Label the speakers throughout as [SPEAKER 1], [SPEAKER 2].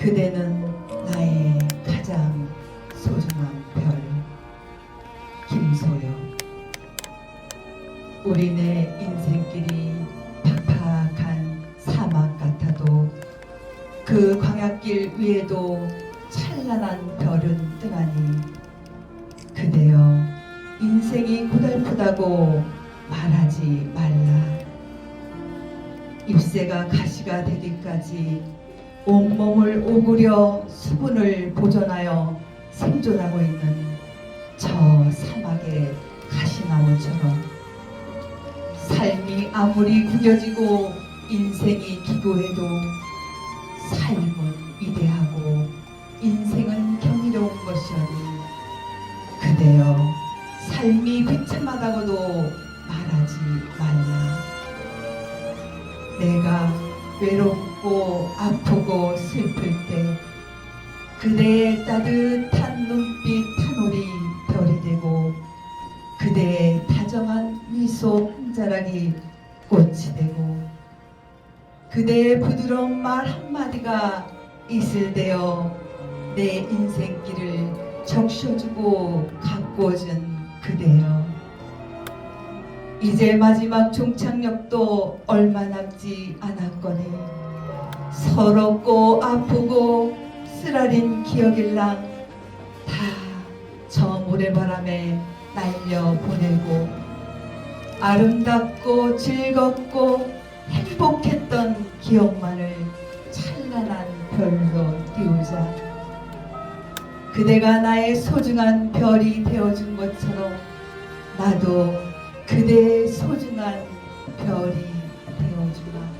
[SPEAKER 1] 그대는 나의 가장 소중한 별 김소영 우리네 인생길이 팍팍한 사막 같아도 그 광야길 위에도 찬란한 별은 뜨나니 그대여 인생이 고달프다고 말하지 말라. 잎새가 가시가 되기까지 온몸을 오구려 수분을 보존하여 생존하고 있는 저 사막의 가시나무처럼 삶이 아무리 구겨지고 인생이 기고해도 삶은 위대하고 인생은 경이로운 것이오니 그대여 삶이 비참하다고도 말하지 말라. 내가 외롭 고 아프고 슬플 때 그대의 따뜻한 눈빛 한올이 별이 되고 그대의 다정한 미소 한 자락이 꽃이 되고 그대의 부드러운 말 한마디가 이슬 되어 내 인생길을 적셔주고 가꾸어준 그대여. 이제 마지막 종착역도 얼마 남지 않았거니 서럽고 아프고 쓰라린 기억일랑 다 저 모래바람에 날려 보내고 아름답고 즐겁고 행복했던 기억만을 찬란한 별로 띄우자. 그대가 나의 소중한 별이 되어준 것처럼 나도 그대의 소중한 별이 되어주마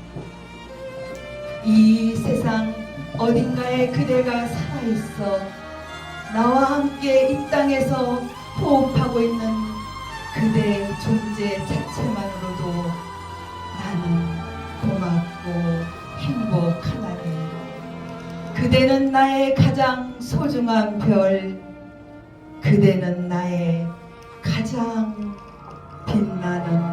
[SPEAKER 1] 이 세상 어딘가에 그대가 살아있어 나와 함께 이 땅에서 호흡하고 있는 그대의 존재 자체만으로도 나는 고맙고 행복하다니 그대는 나의 가장 소중한 별 그대는 나의 가장 빛나는